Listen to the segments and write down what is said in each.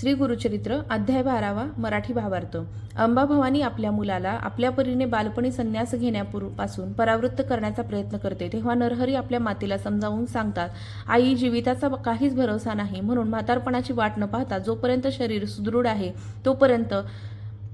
श्री गुरुचरित्र अध्याय बारावा मराठी भावार्थ. अंबाभवानी आपल्या मुलाला आपल्या परीने बालपणी संन्यास घेण्यापासून परावृत्त करण्याचा प्रयत्न करते तेव्हा नरहरी आपल्या मातेला समजावून सांगतात आई जीविताचा काहीच भरोसा नाही म्हणून म्हातारपणाची वाट न पाहता जोपर्यंत शरीर सुदृढ आहे तोपर्यंत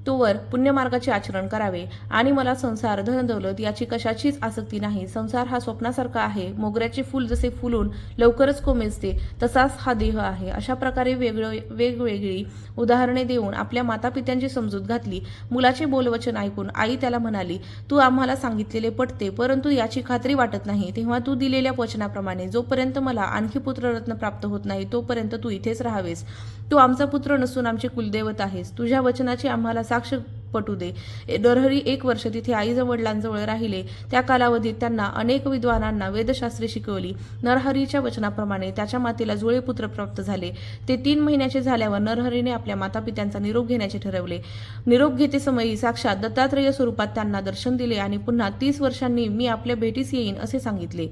तोवर पुण्यमार्गाचे आचरण करावे आणि मला संसार धन दौलत याची कशाचीच आसक्ती नाही. संसार हा स्वप्नासारखा आहे. मोगऱ्याचे फूल जसे फुलून लवकरच कोमेजते तसाच हा देह आहे. अशा प्रकारे वेगळं वेगवेगळी उदाहरणे देऊन आपल्या मातापित्यांची समजूत घातली. मुलाचे बोलवचन ऐकून आई त्याला म्हणाली तू आम्हाला सांगितलेले पटते परंतु याची खात्री वाटत नाही. तेव्हा तू दिलेल्या वचनाप्रमाणे जोपर्यंत मला आणखी पुत्ररत्न प्राप्त होत नाही तोपर्यंत तू इथेच राहावेस. तू आमचा पुत्र नसून आमचे कुलदैवत आहेस. तुझ्या वचनाची आम्हाला साक्ष पटू दे. नरहरी एक वर्ष तिथे आईज वडिलांजवळ राहिले. त्या कालावधीत त्यांना अनेक विद्वानांना वेदशास्त्रे शिकवली. नरहरीच्या वचनाप्रमाणे त्याच्या मातेला जुळे पुत्र प्राप्त झाले. ते तीन महिन्याचे झाल्यावर नरहरीने आपल्या मातापित्यांचा निरोप घेण्याचे ठरवले. निरोप घेते समयी साक्षात दत्तात्रेय स्वरूपात त्यांना दर्शन दिले आणि पुन्हा तीस वर्षांनी मी आपल्या भेटीस येईन असे सांगितले.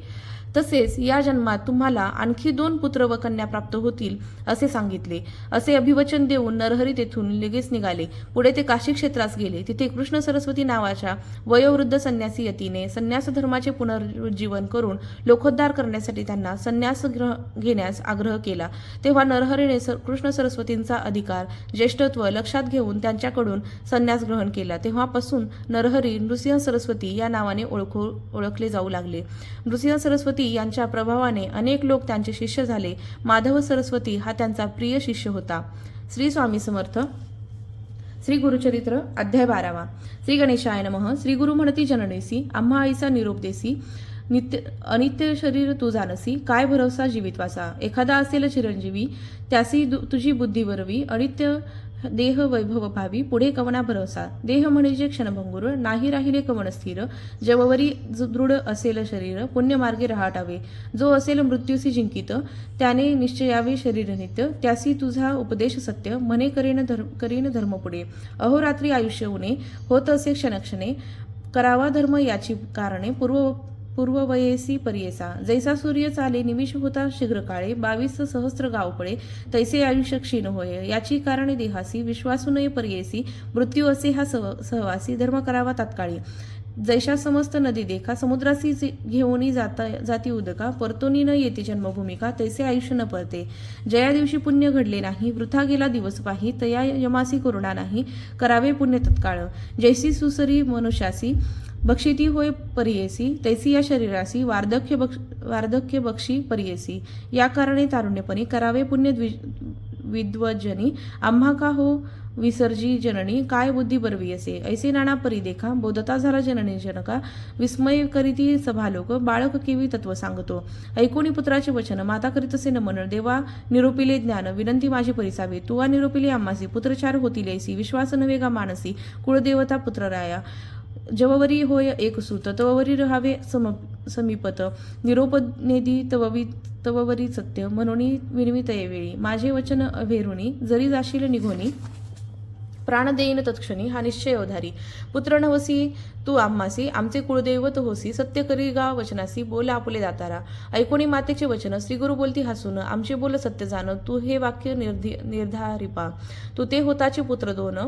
तसेच या जन्मात तुम्हाला आणखी दोन पुत्र व कन्या प्राप्त होतील असे सांगितले. असे अभिवचन देऊन नरहरी तेथून लगेच निघाले. पुढे ते काशी क्षेत्रास गेले. तिथे कृष्ण सरस्वती नावाच्या वयोवृद्ध संन्यासी यतीने संन्यास धर्माचे पुनरुज्जीवन करून लोकोद्धार करण्यासाठी त्यांना संन्यास ग्रह घेण्यास आग्रह केला. तेव्हा नरहरीने सर कृष्ण सरस्वतींचा अधिकार ज्येष्ठत्व लक्षात घेऊन त्यांच्याकडून संन्यास ग्रहण केला. तेव्हापासून नरहरी नृसिंह सरस्वती या नावाने ओळखू ओळखले जाऊ लागले. नृसिंह सरस्वती सरस्वती यांच्या प्रभावाने अनेक लोक त्यांचे शिष्य झाले. माधव सरस्वती हा त्यांचा प्रिय शिष्य होता. श्री स्वामी समर्थ. श्री गुरुचरित्र अध्याय बारावा. श्री गणेशाय नमः. श्री गुरु म्हणती जननेसी आम्हा आईचा निरोप देसी नित्य अनित्य शरीर तू जानसी काय भरोसा जीवितवाचा एखादा असेल चिरंजीवी त्यासी तुझी बुद्धी वरवी अनित्य देह वैभव भावी पुढे कवना भरवसा देह म्हणजे क्षणभंगुर नाही राहिले कवन स्थिर. जववरी दृढ असेल शरीर पुण्यमार्गे रहाटावे. जो असेल मृत्यूसी जिंकित त्याने निश्चयावे शरीर नित्य. त्यासी तुझा उपदेश सत्य. म्हणे करेन धर्म करीन धर्म पुढे. अहोरात्री आयुष्य उणे. होत असे क्षणक्षणे करावा धर्म याची कारणे. पूर्व पूर्ववयेसी परियेसा. जैसा सूर्य चाले निमिष होता शीघ्र काळे बावीस सहस्र गावपळे तैसे आयुष्य क्षीण होय. याची कारणे देहासी विश्वासूनय पर्येसी परियेसी मृत्यू असे हा सह सहवासी धर्म करावा तात्काळी. जैशा समस्त नदी देखा समुद्रासी जे- घेऊनी जाता जाती उदका परतोनी न येते जन्मभूमिका तैसे आयुष्य न परते. जया दिवशी पुण्य घडले नाही वृथा गेला दिवस पाही तया यमासी करुणा नाही करावे पुण्य तत्काळ. जैसी सुसरी मनुष्यासी बक्षिती होय परियेसी तैसी या शरीरासी वार्धक्य बक्ष वार्धक्य बक्षी परियेसी या कारणे तारुण्यपणी करावे पुण्य द्वि विद्वजनी आम्हा का हो विसर्जी जननी काय बुद्धी बरवी असे ऐसे नाना परी देखा बोधता झाला जननी जनका विस्मय करीती सभालोक बाळक केवी तत्व सांगतो. ऐकोणी पुत्राचे वचन माता करीत असे नमन देवा निरोपिले ज्ञान विनंती माझी परिसावे. तुवा निरोपिले आम्हासी पुत्रचार होतील ऐसी विश्वास नवेगा मानसी कुळदेवता पुत्रराया. जववरी होय एकसुत तववरी रहावे सम समीपत. निरोपनेदी तववी तववरी सत्य म्हणून विनवित वेळी. माझे वचन अभेरुणी जरी जाशील निघोनी प्राण देईन तत्क्षणी हा निश्चय अवधारी. पुत्र नवसी तू आम्हासी आमचे कुळदैवत होसी सत्य करी गा वचनासी बोल आपुले दातारा. ऐकोणी मातेचे वचन श्रीगुरु बोलती हसून आमचे बोल सत्य जाण तू हे वाक्य निर्धि निर्धारिपा तू ते होताचे पुत्र दोन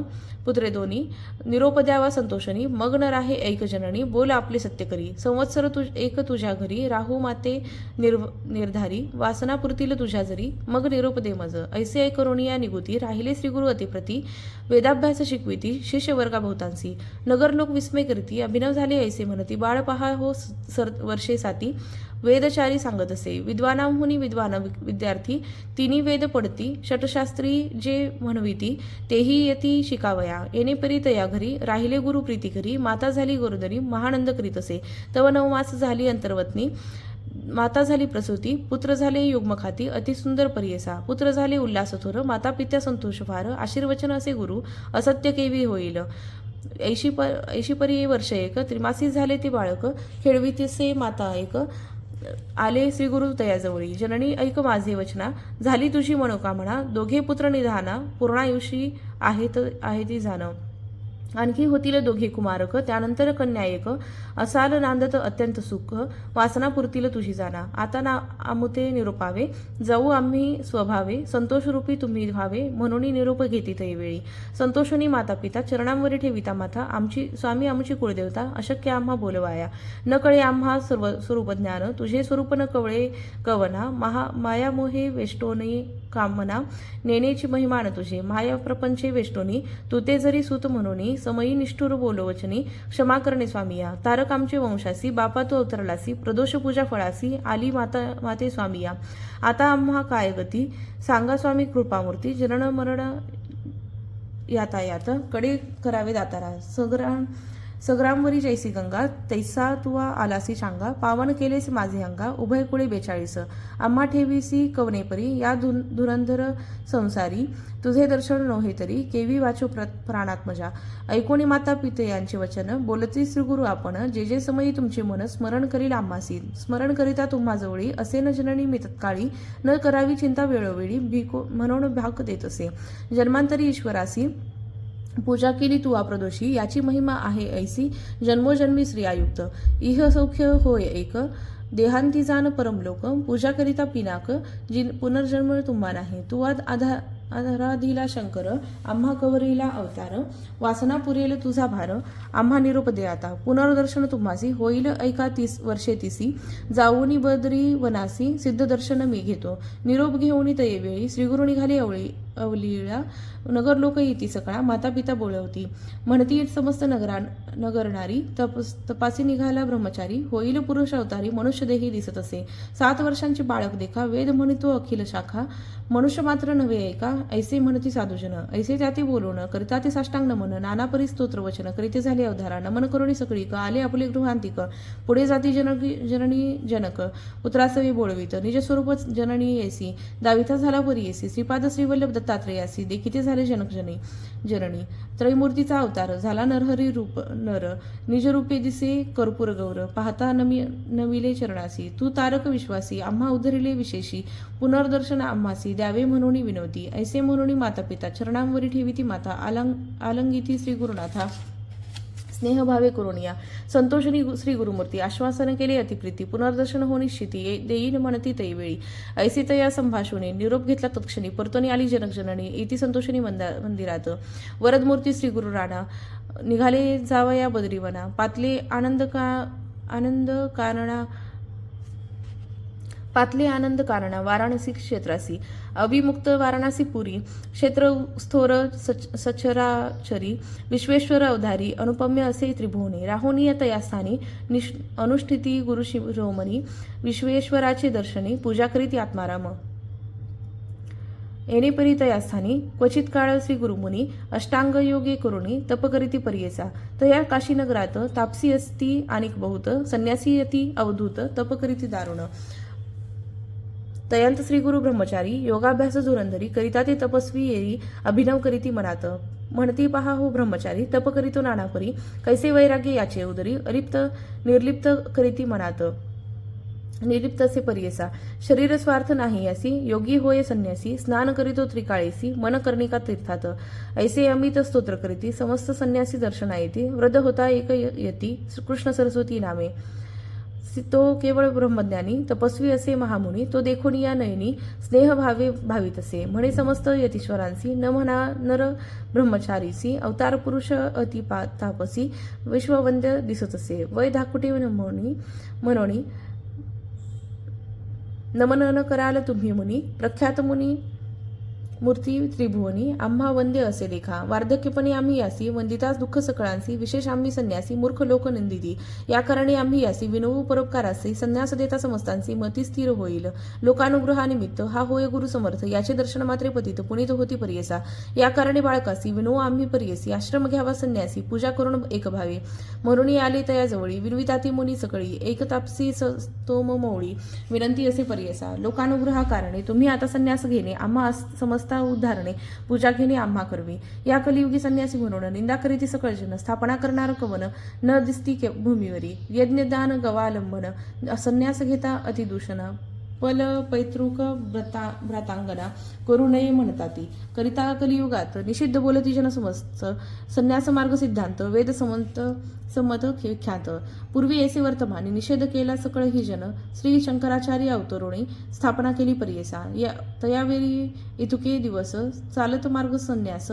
पुत्रे दोन्ही निरोप द्यावा संतोषणी मग न राहे ऐक जननी बोल आपले सत्य करी संवत्सर तुझ एक तुझ्या घरी राहू माते निर्व निर्धारी वासना पुरतील तुझ्या जरी मग निरोप दे मज. ऐसे ऐकरुणिया निगुती राहिले श्रीगुरु अतिप्रती वेदाभ्यास शिकविती शिष्य वर्गाभोवतांसी नगरलोक विस्मय करीत अभिनव झाले ऐसे म्हणती बाळ पहा हो सर वर्षे साती. वेदचारी सांगत असे. विद्वानांहुनी विद्वान विद्यार्थी तिन्ही वेद पडती षटशास्त्री जे म्हणविती तेही येती शिकावया. येणे परी तया घरी. राहिले गुरु प्रीती घरी. माता झाली गोरदरी महानंद करीत असे. तव नवमास झाली अंतर्वतनी. माता झाली प्रसूती. पुत्र झाले युग्मखाती. अतिसुंदर परियसा. पुत्र झाले उल्हासथोर माता पित्या संतोष फार आशीर्वचन असे गुरु. असत्य केवी होईल. ऐशी पर ऐशी परी वर्ष एक त्रिमासी झाले ते बाळक खेळवितेसे माता एक आले श्री गुरु तयाजवळी. जननी ऐक माझे वचना. झाली तुझी मनोकामना. दोघे पुत्र निधाना. पूर्णायुषी आहेत आहे ती जाणव आणखी होतील दोघे कुमारक त्यानंतर कन्या एक असाल नांदत अत्यंत सुख वासना पुरतील तुझी जाना. आता ना आमुते निरोपावे जाऊ आम्ही स्वभावे संतोषरूपी तुम्ही व्हावे म्हणून निरोप घेती वेळी. संतोषणी माता पिता चरणांवरी ठेविता माता आमची स्वामी आमची कुळदेवता अशक्य आम्हा बोलवाया. न कळे आम्हा सर्व स्वरूप ज्ञान तुझे स्वरूप न कवळे कवना महा मायामोहे वेष्टोनी कामना नेनेची महिमान तुझे. माया प्रपंचे वेष्टोनी तू ते जरी सुत म्हणून समयी निष्ठुर बोलवचनी क्षमा करणे स्वामिया तारक आमचे वंशासी बापा तू अवतरलासी प्रदोष पूजा फळासी आली माता माते स्वामिया आता आम्हा काय गती? सांगा स्वामी कृपामूर्ती जनन मरण यातायात कडे करावे दातारा. सग्राम सग्रामवरी जैसी गंगा तैसा तुवा आलासी शांगा पावन केलेस माझे अंगा उभय कुळे बेचाळीस आम्हा ठेवीसी कवनेपरी या धुन धुरंधर संसारी तुझे दर्शन नव्हे तरी केवी वाचो प्र प्राणात्मजा ऐकोणी माता पिते यांचे वचन बोलती श्रीगुरु आपण जे जे समयी तुमचे मन स्मरण करील आम्हासी स्मरण करिता तुम्हा जवळी असे न जननी मी तत्काळी न करावी चिंता वेळोवेळी भिको म्हणून भाक देत असे. जन्मांतरी ईश्वरासी पूजा केली तू प्रदोषी याची महिमा आहे ऐसी जन्मोजन्मी स्त्रियायुक्त इह सौख्य होय एक देहांती जाण परमलोक पूजा करिता पिनाक जी पुनर्जन्म तुम्हा नाही. तू आद आधा आधाराधीला शंकर आम्हा कवरीला अवतार वासना पुरेल तुझा भार आम्हा निरोप दे आता पुनर्दर्शन तुम्हासी होईल ऐका तीस वर्षे तिसी. जाऊनी बदरी वनासी सिद्ध दर्शन मी घेतो. निरोप घेऊनी तये वेळी श्रीगुरु निघाली अवळी अवलीळ्या. नगर लोक येती सकाळ. माता पिता बोलवती. म्हणती समस्त नगरा नगरणारी तपस तपासी निघाला ब्रह्मचारी. होईल पुरुष अवतारी मनुष्य देही दिसत असे. सात वर्षांची बाळक देखा. वेद म्हणतो अखिल शाखा. मनुष्य मात्र नव्हे ऐका ऐसे म्हणती साधुजन. ऐसे त्याती बोलवणं करिता ते साष्टांग नमन. नाना परी स्तोत्र वचन. करीते झाले अवधारा नमन करुणी सकळी क. आले आपले गृहांतिक. पुढे जाती जनक जननी जनक. पुत्रासवी बोळवीत निज स्वरूप जननी येसी. दाविता झाला परी येसी. श्रीपाद श्रीवल्लभ दत्तात्रेयासी देखिते झाले जनकजनी जननी त्रयमूर्तीचा अवतार झाला नरहरी रूप नर. निजरूपे दिसे कर्पूर गौर. पाहता नमी नविले चरणासी. तू तारक विश्वासी आम्हा उधरिले विशेषी. पुनर्दर्शन आम्हासी द्यावे म्हणून विनवती ऐसे म्हणून माता पिता चरणांवरी ठेविती माता. आलंग आलंगिती श्री गुरुनाथा. स्नेहभावे या. संतोषणी श्री गुरुमूर्ती आश्वासन केले अतिप्रीती पुनर्दर्शन हो निश्चिती देईन म्हणती तैवेळी. ऐसी तया संभाषणे निरोप घेतला तत्क्षणी परतोनी आली जनकजननी इति संतोषणी मंदा मंदिरात. वरदमूर्ती श्री गुरु राणा निघाले जावया बद्रीवना पातले आनंद का आनंद कारणा पातले आनंद कारणा वाराणसी क्षेत्रासी. अभिमुक्त वाराणसी पुरी क्षेत्र स्थोर सच सचराचरी विश्वेश्वर अवधारी अनुपम्य असे त्रिभुवने. राहुनीय तयास्थानी निष अनुष्ठिती गुरु शिरोमणी विश्वेश्वराचे दर्शनी पूजा करीती आत्माराम. येणेपरी तयास्थानी क्वचित काळ श्री गुरुमुनी अष्टांग योगे करुणी तप करीती पर्येचा. तया काशीनगरात तापसी असती आणि बहुत संन्यासी यती अवधूत तप करीती दारुण. तयंत श्री गुरु ब्रह्मचारी योगाभ्यास धुरंधरी करिता ते तपस्वी येरी अभिनव करीती मनात. म्हणती पहा हो ब्रह्मचारी तप करीतो नानापरी कैसे वैराग्य याचे उदरी अलिप्त निर्लिप्त करीती मनात. निर्लिप्त असे परियसा शरीर स्वार्थ नाही यासी योगी होय संन्यासी स्नान करीतो त्रिकाळेसी मन कर्णिका तीर्थात. ऐसे अमित स्तोत्र करीती समस्त संन्यासी दर्शना येती व्रत होता एक यती कृष्ण सरस्वती नामे. तो केवळ ब्रह्मज्ञानी तपस्वी असे महामुनी तो देखून या नयनी स्नेह भावे भावित असे. म्हणे समस्त यतीश्वरांसी न म्हणा नर ब्रह्मचारीसी अवतार पुरुष अतिपा तापसी विश्ववंद्य दिसत असे. वय धाकुटे म्हणोनी म्हणोनी नमन न कराल तुम्ही मुनी प्रख्यात मुनी मूर्ती त्रिभुवनी आम्हा वंदे असे लेखा. वार्धक्यपणे आम्ही यासी वंदितास दुःख सकळांसी विशेष आम्ही संन्यासी मूर्ख लोक निंदिती या कारणे आम्ही यासी विनवू परोपकारासी संन्यास देता समस्तांसी मती स्थिर होईल. लोकानुग्रहानिमित्त हा होय गुरु समर्थ याचे दर्शन मात्रे पतित पुणित होती पर्यसा. या कारणे बाळकासी विनवू आम्ही पर्यसी आश्रम घ्यावा संन्यासी पूजा करून एक भावे म्हणून आले तया जवळी विनविताती मुनी सकळी एक तापसी स्तोम मौळी. विनंती असे पर्यसा लोकानुग्रहा कारणे तुम्ही आता संन्यास घेणे आम्हा समस्त उद्धारणे पूजा घेणे आम्हा करवी. या कलियुगी संन्यासी म्हणून निंदा करीती सकळ जन स्थापना करणार कवन न दिसती के भूमीवरी. यज्ञदान गवालंबन संन्यास घेता अतिदूषण. पल पैतृक व्रता व्रतांगना करू नये म्हणताती. करिता कलियुगात निषिद्ध बोलती जन समस्त संन्यास मार्ग सिद्धांत वेद समंत संमत खे- ख्यात. पूर्वी येसे वर्तमानी निषेध केला सकळ ही जन श्री शंकराचार्य अवतरुणी स्थापना केली परियसा. या तयावेळी इतुके दिवस चालत मार्ग संन्यास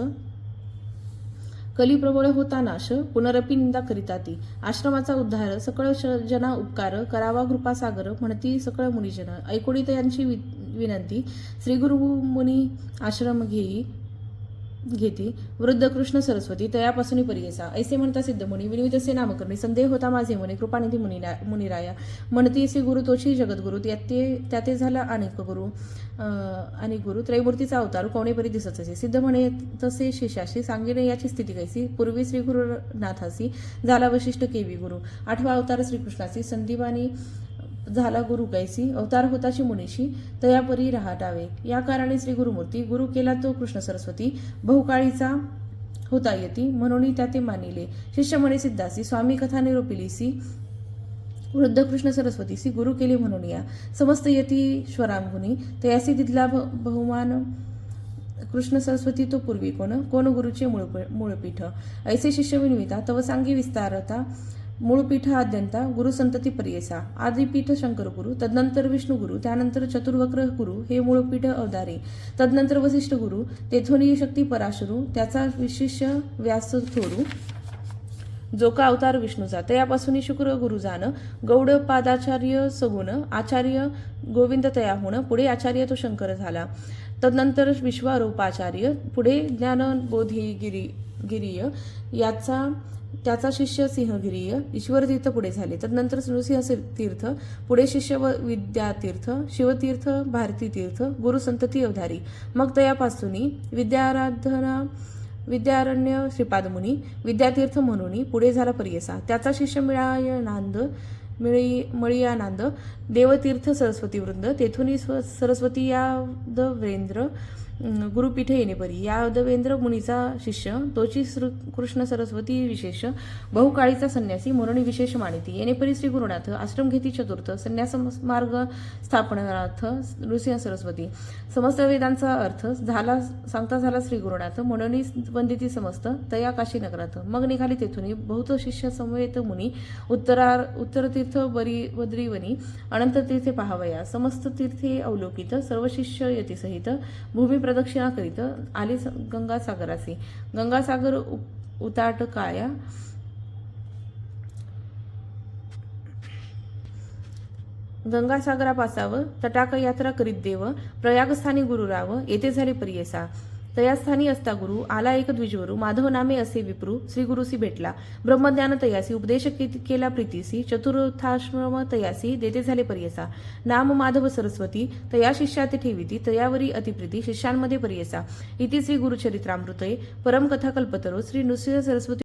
कलिप्रबळ होता नाश पुनरपी निंदा करिता ती आश्रमाचा उद्धार सकळ जना उपकार करावा कृपासागर म्हणती सकळ मुनिजन. ऐकोडीत यांची वि- विनंती श्रीगुरु मुनी आश्रम घेई. घेती. वृद्ध कृष्ण सरस्वती तयापासून परियसा. ऐसे म्हणता सिद्धमुनी मुनी विनिवितसे नामकरणी संदेह होता माझे मुनी कृपानिधी मुनिरा मुनिराया. म्हणती श्री गुरु तोची जगद्गुरु त्याते त्याते झाला अनेक गुरु आणि गुरु. त्रैमूर्तीचा अवतार कोणेपरी दिसत असे सिद्ध म्हणे तसे शिष्याशी सांगिने याची स्थिती कैसी? पूर्वी श्री गुरुनाथासी झाला वशिष्ठ केवी गुरु. आठवा अवतार श्रीकृष्णाची संदीपानी झाला गुरु कैसी अवतार होताची मुनीशी तयापरी राहटावे. या कारणे श्री गुरुमूर्ती गुरु केला तो कृष्ण सरस्वती बहुकाळीचा होता यती म्हणून त्या ते मानिले. शिष्य म्हणे सिद्धासी स्वामी कथा निरोपिलीसी वृद्ध कृष्ण सरस्वतीसी गुरु केले म्हणून या. समस्त यतीश्वरांगुनी तयासी दिदला बहुमान कृष्ण सरस्वती तो पूर्वी कोण? कोण गुरुचे मूळ मूळपीठ ऐसे शिष्य विनविता तव सांगी विस्तारता मूळपीठ आद्यंता गुरु संतती परियसा आदिपीठ शंकर गुरु तदनंतर विष्णुगुरु त्यानंतर चतुर्वक्र गुरु हे मूळपीठ अवधारे तदनंतर वसिष्ठ गुरु तेथोनी शक्ती पराशरू त्याचा विशिष्य व्यास थोरू जो का अवतार विष्णूचा तयापासून शुक्र गुरु जाण गौड पादाचार्य सगुण आचार्य गोविंद होणं पुढे आचार्य तो शंकर झाला. तदनंतर विश्वारोपाचार्य पुढे ज्ञानबोधिगिरी गिरीय याचा त्याचा शिष्य सिंहगिरीय. ईश्वर तीर्थ पुढे झाले. तदनंतर नृसिंह तीर्थ पुढे शिष्य व विद्यातीर्थ शिवतीर्थ भारती तीर्थ गुरु संतती अवधारी. मग तयापासून विद्याराधना विद्यारण्य श्रीपादमुनी विद्यातीर्थ म्हणून पुढे झाला परियसा. त्याचा शिष्य मिळायनांद मिळी मळियानंद देवतीर्थ सरस्वती वृंद तेथून स्व सरस्वती यादवेंद्र गुरुपीठे येणेपरी. या देवेंद्र मुनीचा शिष्य तोची श्री कृष्ण सरस्वती विशेष बहुकाळीचा संन्यासी म्हणून विशेष मानिती. येणेपरी श्री गुरुनाथ आश्रम घेती चतुर्थ संन्यास मार्ग स्थापनार्थ नृसिंह सरस्वती. समस्त वेदांचा अर्थ झाला सांगता झाला श्री गुरुनाथ म्हणून वंदिती समस्त तया काशी नगरात. मग निघाली तेथून बहुत शिष्य समवेत मुनी उत्तरार उत्तरतीर्थ बरी बद्रीवनी अनंत तीर्थे पाहावया. समस्त तीर्थे अवलोकित सर्व शिष्य यतीसहित भूमी प्रदक्षिणा करीत आली स- गंगासागरासी. गंगासागर उ- उताट काया गंगासागरापासाव तटाक यात्रा करीत देव. प्रयागस्थानी गुरुराव. येथे झाले परियसा. तयास्थानी असता गुरु आला एक द्विजवरू माधव नामे असे विप्रू श्री गुरुसी भेटला. ब्रह्मज्ञान तयासी उपदेश केला प्रीतीसी चतुर्थाश्रम तयासी देते झाले परियसा. नाम माधव सरस्वती तया शिष्या ते ठेविती तयावरी अतिप्रीती शिष्यांमध्ये परियसा. इति श्री गुरुचरित्रामृतये परमकथा कल्पतरो श्री नृसिंह सरस्वती